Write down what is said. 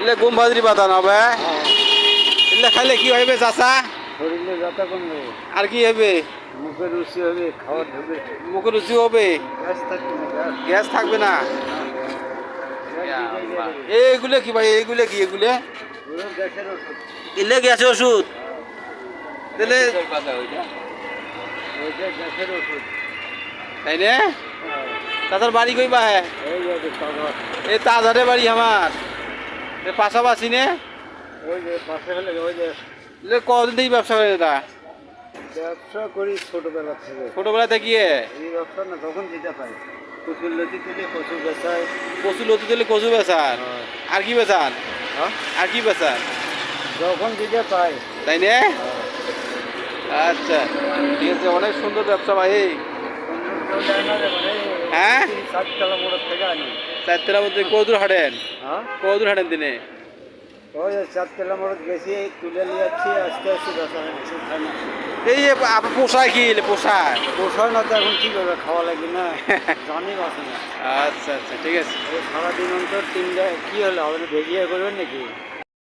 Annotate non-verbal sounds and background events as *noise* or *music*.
এলে গম ভাজরি পাতা হবে এলে খাইলে কি হইবে চাচা? শরীরে ব্যথা কমবে। আর কি হবে মুখে রুচি হবে খাওয়া ঢুকবে। মুখে রুচি হবে? গ্যাস থাকবে না গ্যাস। থাকবে না? এইগুলো কি ভাই এইগুলো কি এগুলো? পুরো গ্যাসের ওষুধ। এলে গ্যাসের ওষুধ? তাহলে তাই না? তাদের বাড়ি কই বা হ্যাঁ এই তাজারে বাড়ি আমার। পাশাপাশি নে। ওই যে পাশে হলে ওই যে কদিন থেকে ব্যবসা করে এটা ব্যবসা করি ছোটবেলা থেকে। ছোটবেলা থেকে? এই ব্যবসা না তখন যেটা পাই। কচুর লতি থেকে কচু বেচায় কচু লতি দিলে কচু বেচান আর কি বেচান হ্যাঁ? আর কি বেচান যখন যেটা পাই। তাই নে? আচ্ছা ঠিক আছে অনেক সুন্দর ব্যবসা ভাই। হ্যাঁ? সাততলা মোড়ের থেকে আনি। চারতলার মধ্যে কদূর হাঁটেন? হ্যাঁ? কদূর হাঁটেন দিনে ওই চারতলা মোড়ত গেছি তুলে নিয়ে যাচ্ছি আস্তে আস্তে এই আপনার পোষায় কি পোষায়? পোষায় না তো এখন কি করবে খাওয়া লাগে না। *laughs* জানি বাসে না আচ্ছা আচ্ছা ঠিক আছে। সারাদিন অন্তর তিনটা কি হলো আমাদের ভেজিয়ে করবেন নাকি?